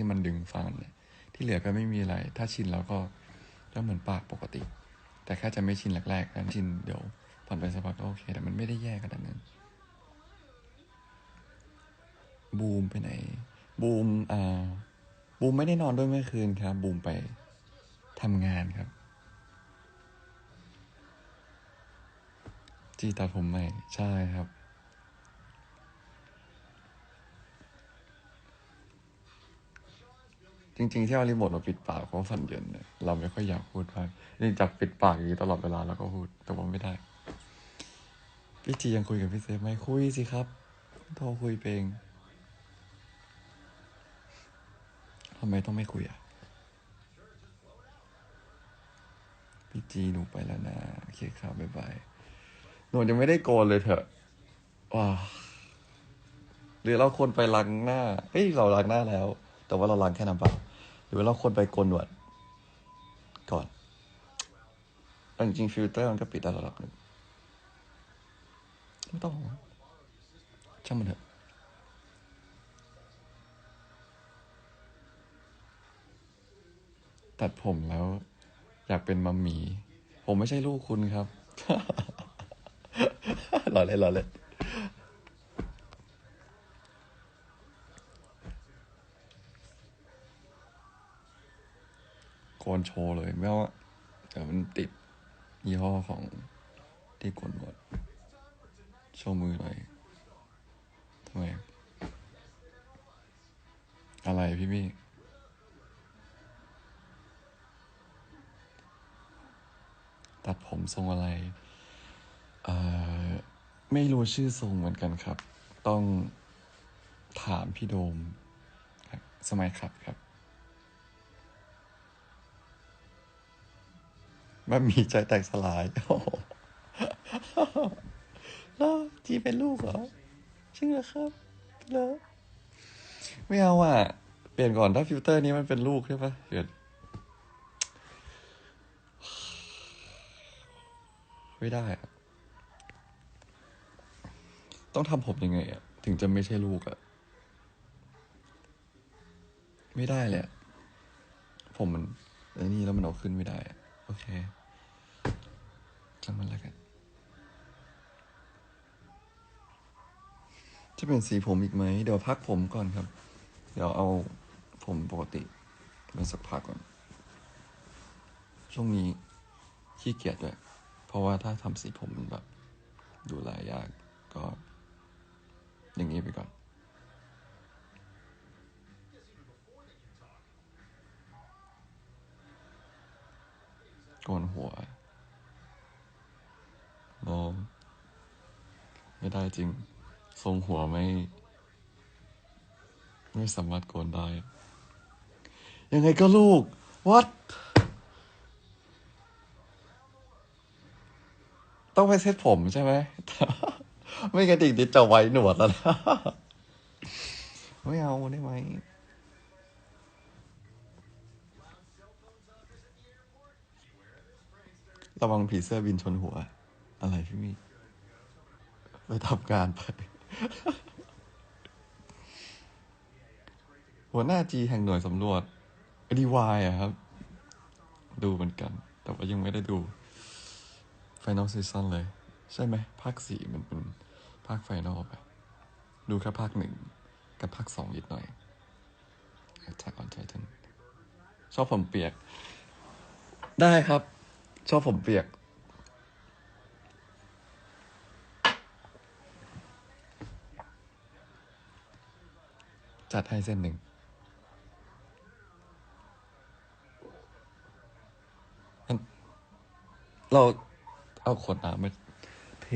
ที่มันดึงฟันเนี่ยที่เหลือก็ไม่มีอะไร ถ้าชินแล้วก็ก็เหมือนปากปกติ แต่แค่จะไม่ชินแรกๆนั้นชินเดี๋ยวผ่อนไปสักพักก็โอเค แต่มันไม่ได้แย่ขนาดนั้น บูมไปไหน บูมอ่าบูมไม่ได้นอนด้วยเมื่อคืนครับ บูมไปทำงานครับ จีตัดผมใหม่ ใช่ครับ จริง ๆ ที่เอารีโมทมาปิดปากเพราะฝันเย็นเนี่ยเราไม่ค่อยอยากพูดมากนี่จับปิดปากอย่างนี้ตลอดเวลาแล้วก็พูดแต่ว่าไม่ได้ พี่จียังคุยกับพี่เซฟไหมคุยสิครับโทรคุยเพลงทำไมต้องไม่คุยอะพี่จีหนูไปแล้วนะโอเคครับบ๊ายบายหนูยังไม่ได้โกนเลยเถอะว้าหรือเราควรไปล้างหน้าเฮ้ยเราล้างหน้าแล้ว แต่ว่าเราล้างแค่น้ำเปล่า หรือว่าเราควรไปโกนหนวดก่อนแต่จริงฟิลเตอร์มันก็ปิดได้ระดับหนึ่งไม่ต้องช่างมันเถอะตัดผมแล้ว อยากเป็นมัมหมี ผมไม่ใช่ลูกคุณครับรอเล่นรอเล่น โกนโชว์เลยไม่ว่าเดี๋ยวมันติดยี่ห้อของที่กนหนวดโชว์มือหน่อยทำไม อะไรพี่มี่ตัดผมทรงอะไร เอ่อ ไม่รู้ชื่อทรงเหมือนกันครับ ต้องถามพี่โดมสมัยครับครับ มันมีใจแตกสลาย โอ้โหแล้วจีเป็นลูกเหรอจริงเหรอครับเหรอไม่เอาอะ เปลี่ยนก่อนถ้าฟิลเตอร์นี้มันเป็นลูกใช่ปะเดี๋ยวไม่ได้อะต้องทำผมยังไงอะถึงจะไม่ใช่ลูกอะไม่ได้เลยผมมันไอ้นี่แล้วมันเอาขึ้นไม่ได้อะ โอเคจังมันแล้วกันจะเป็นสีผมอีกไหม เดี๋ยวพักผมก่อนครับ เดี๋ยวเอาผมปกติเป็นสักพักก่อน ช่วงนี้ขี้เกียจด้วย เพราะว่าถ้าทำสีผมมันแบบ ดูแลยากก็อย่างนี้ไปก่อน โกนหัวโนไม่ได้จริง ทรงหัวไม่ ไม่สามารถโกนได้ ยังไงก็ลูก what ต้องไปเซ็ตผมใช่ไหม ไม่งั้นอีกนิดจะไว้หนวดแล้วนะ ไม่เอาได้ไหม ระวังผีเสื้อบินชนหัว อะไรพี่มี่ไปทำการไป หัวหน้าจีแห่งหน่วยสำรวจดีวายอะครับ ดูเหมือนกัน แต่ว่ายังไม่ได้ดู Final Season เลย ใช่ไหมภาคสี่มันเป็นภาคไฟนอลไป ดูแค่ภาคหนึ่งกับภาคสองนิดหน่อย Attack on Titan ชอบผมเปียก ได้ครับ ชอบผมเปียก จัดให้เส้นหนึ่ง เราเอาขวดน้ำมาเท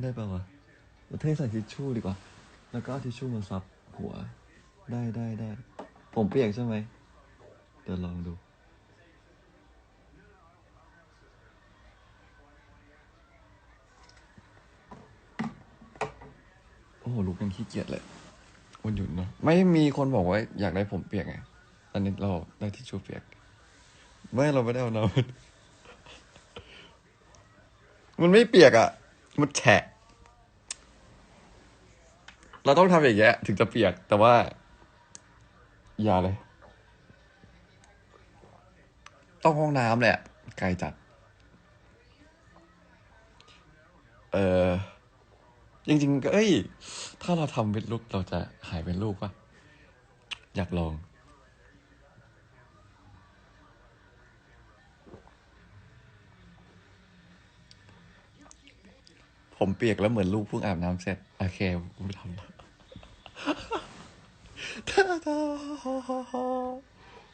ได้ป่าวะเราเทใส่ทิชชู่ดีกว่า แล้วก็เอาทิชชู่มาซับหัว ได้ได้ได้ ผมเปียกใช่ไหม เดี๋ยวลองดู อ้โหลุกยังขี้เกียจเลยวันหยุดเนาะไม่มีคนบอกว่าอยากได้ผมเปียกไงอันนี้เราได้ทิชชู่เปียก ไม่เราไม่ได้เอาน้ำมันไม่เปียกอะ่ะ มันแฉะ เราต้องทำอย่างเงี้ยถึงจะเปียก แต่ว่า อย่าเลย ต้องห้องน้ำแหละไกลจัด เออ จริงๆ เอ้ย ถ้าเราทำเป็นลูกเราจะหายเป็นลูกปะอยากลอง ผมเปียกแล้วเหมือนลูกเพิ่งอาบน้ำเสร็จ โอเคกูไม่ทำแล้วท่าทา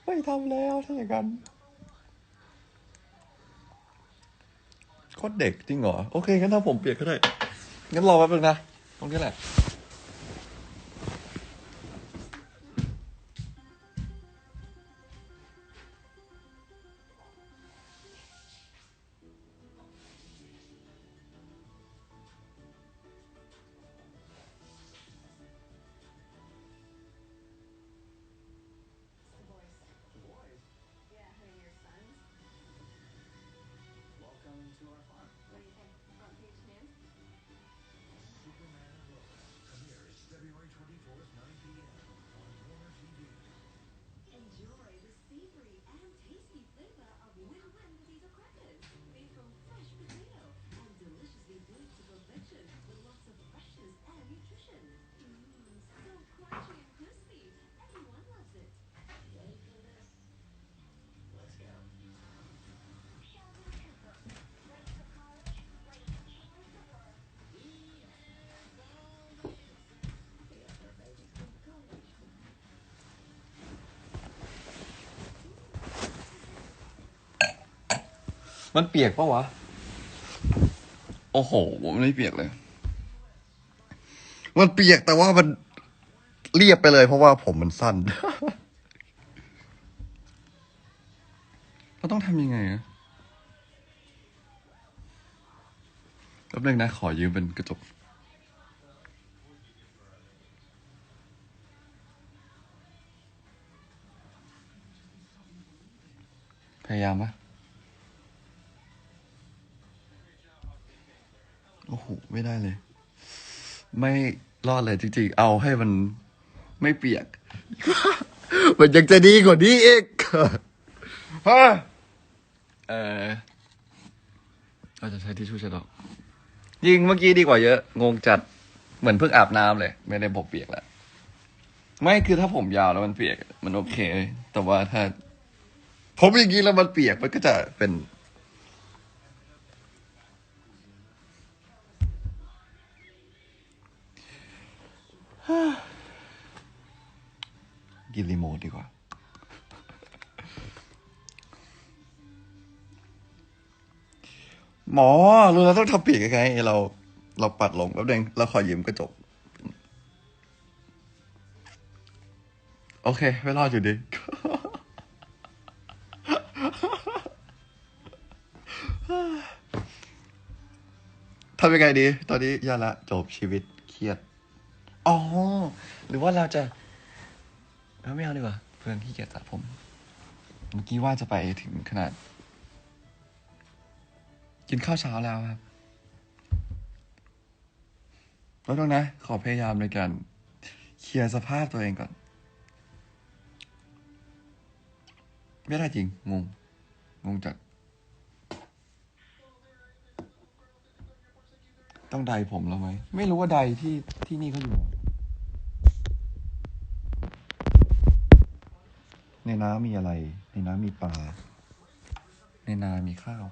ไม่ทำแล้วถ้าอย่างนั้นโคตรเด็กจริงเหรอ โอเคงั้นถ้าผมเปียกก็ได้ งั้นรอแป๊บนึงนะ ตรงนี้แหละ มันเปียกปะวะ โอ้โหมันไม่เปียกเลย มันเปียกแต่ว่ามันเรียบไปเลย เพราะว่าผมมันสั้นเราต้องทำยังไงอะแป๊บนึงนะ ขอยืมเป็นกระจกพยายามปะ หไม่ได้เลย ไม่รอดเลยจริงๆ เอาให้มันไม่เปียก มันยังจะดีกว่านี้อีกฮะเออเราจะใช้ทิชชู่เช็ดออกยิงเมื่อกี้ดีกว่าเยอะ งงจัด เหมือนเพิ่งอาบน้ำเลย ไม่ได้ผมเปียกแล้ว ไม่คือถ้าผมยาวแล้วมันเปียก มันโอเค แต่ว่าถ้า ผมอย่างนี้แล้วมันเปียกมันก็จะเป็น กินรีโมทดีกว่า หมอเราต้องทำปีกยังไงเราเราปัดลงแป๊บนึงเราขอยืมกระจก โอเค ไม่รอดอยู่ดี ทำยังไงดี ตอนนี้ยาละจบชีวิตเครียด อ๋อ หรือว่าเราจะเออไม่เอาดีกว่าเพื่อนขี้เกียจตัดผม เมื่อกี้ว่าจะไปถึงขนาด กินข้าวเช้าแล้วครับแล้วตรงนะ ขอพยายามในการเคลียร์สภาพตัวเองก่อน ไม่ได้จริง งง งงจัด ต้องใดผมแล้วไหม ไม่รู้ว่าใดที่ที่นี่เขาอยู่ ในน้ำมีอะไร ในน้ำมีปลา ในนามีข้าว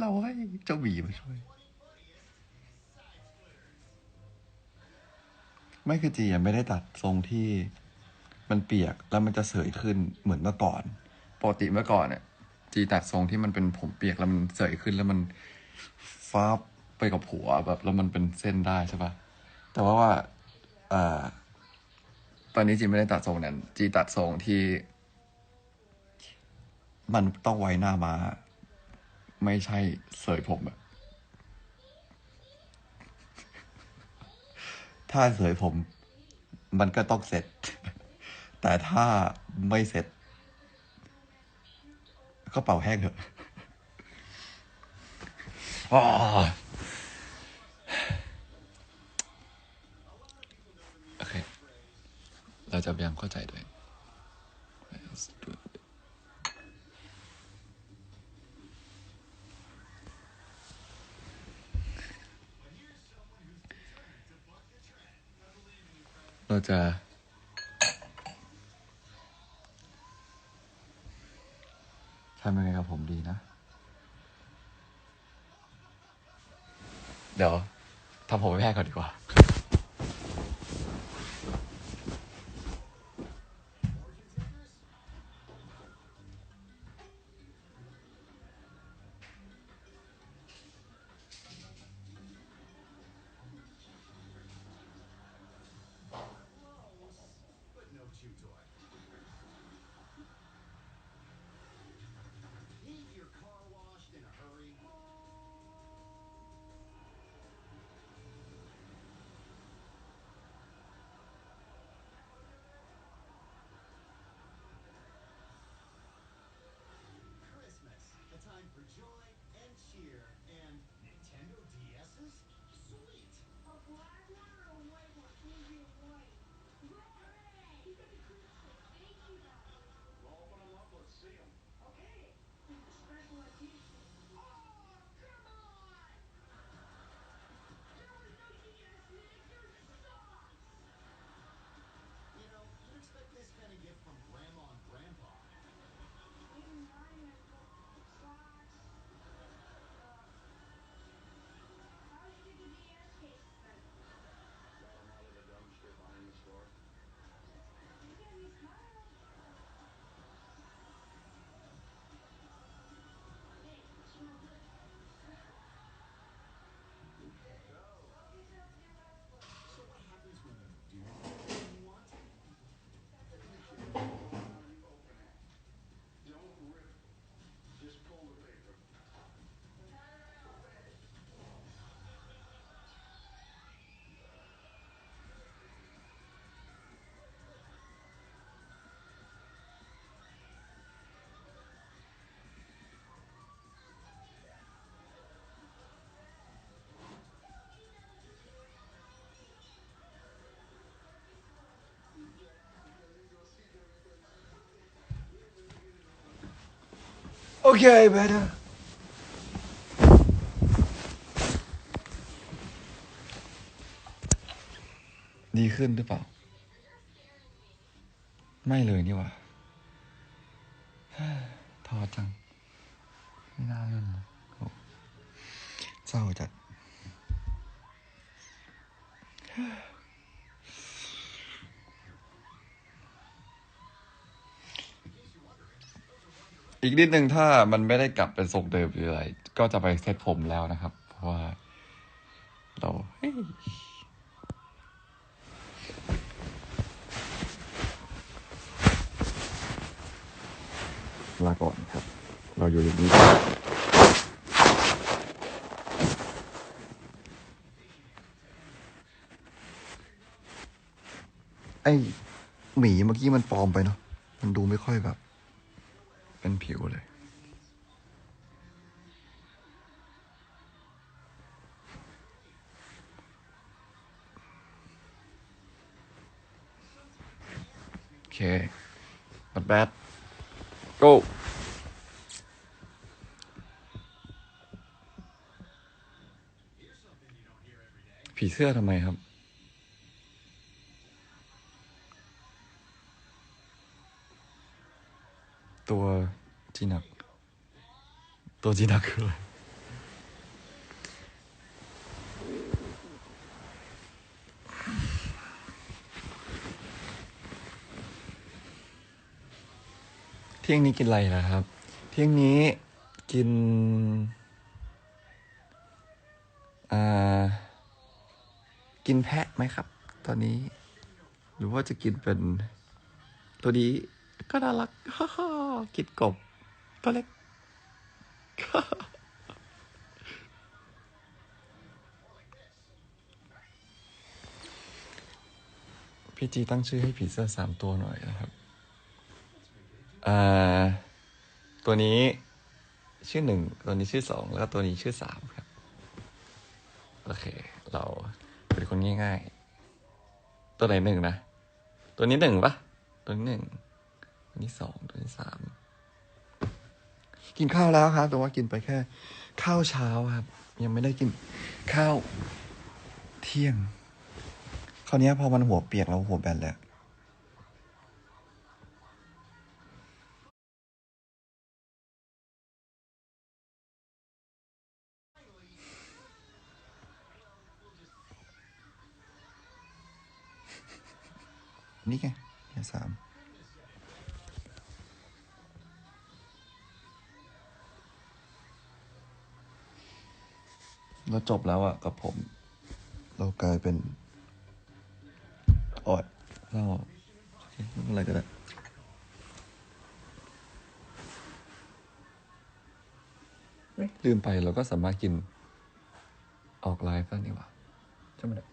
เราให้เจ้าหมีมาช่วย ไม่คือจียังไม่ได้ตัดทรงที่มันเปียกแล้วมันจะเสยขึ้นเหมือนเมื่อก่อนปกติเมื่อก่อนเนี่ยจีตัดทรงที่มันเป็นผมเปียกแล้วมันเสยขึ้นแล้วมันฟ้าบไปกับหัวแบบแล้วมันเป็นเส้นได้ใช่ปะแต่ว่าว่าอ่าตอนนี้จีไม่ได้ตัดทรงนั้น จีตัดทรงที่ มันต้องไว้หน้ามา ไม่ใช่เสยผมอะถ้าเสยผม มันก็ต้องเสร็จ แต่ถ้าไม่เสร็จ ก็เป่าแห้งเถอะโอเค เราจะพยายามเข้าใจด้วย จะทำยังไงกับผมดีนะ เดี๋ยวทำผมให้แพ้ก่อนดีกว่า see them. โอเค better ดีขึ้นหรือเปล่า ไม่เลยนี่หว่า ท้อจัง ไม่น่าเล่นเลยโอ้เศร้าจัด อีกนิดนึงถ้ามันไม่ได้กลับเป็นทรงเดิมหรืออะไร ก็จะไปเซตผมแล้วนะครับ เพราะว่า เราลาก่อนครับ เราอยู่อย่างนี้ไอหมีเมื่อกี้มันปลอมไปเนาะมันดูไม่ค่อยแบบ เป็นผิวเลยโอเค not bad go ผีเสื้อทำไมครับ ตัวจีนัก ตัวจีนักคืออะไรเที่ยงนี้กินอะไรนะครับ เที่ยงนี้กินอ่ากินแพะไหมครับ ตอนนี้ หรือว่าจะกินเป็นตัวนี้ ก็น่ารักฮ่าฮ่ากินกบ ตัวเล็ก พี่จีตั้งชื่อให้ผีเสื้อสามตัวหน่อยนะครับอ่าตัวนี้ชื่อหนึ่ง ตัวนี้ชื่อสอง แล้วก็ตัวนี้ชื่อสามครับ โอเค เราเป็นคนง่ายๆ ตัวไหนหนึ่งนะ ตัวนี้หนึ่งปะตัวนี้หนึ่ง วนี้สองตัวนี้สามกินข้าวแล้วครับ แต่ว่ากินไปแค่ ข้าวเช้าครับ ยังไม่ได้กินข้าวเที่ยง คราวเนี้ยพอมันหัวเปียกแล้วหัวแบนแล้วนี่ไงเนี่ยสาม เราจบแล้วอะกับผม เรากลายเป็นออดเราโอเคไม่เป็นไรก็ได้เอ้ยลืมไปเราก็สามารถกินออกไลฟ์ได้นี่หว่าใช่ไหมเนี่ย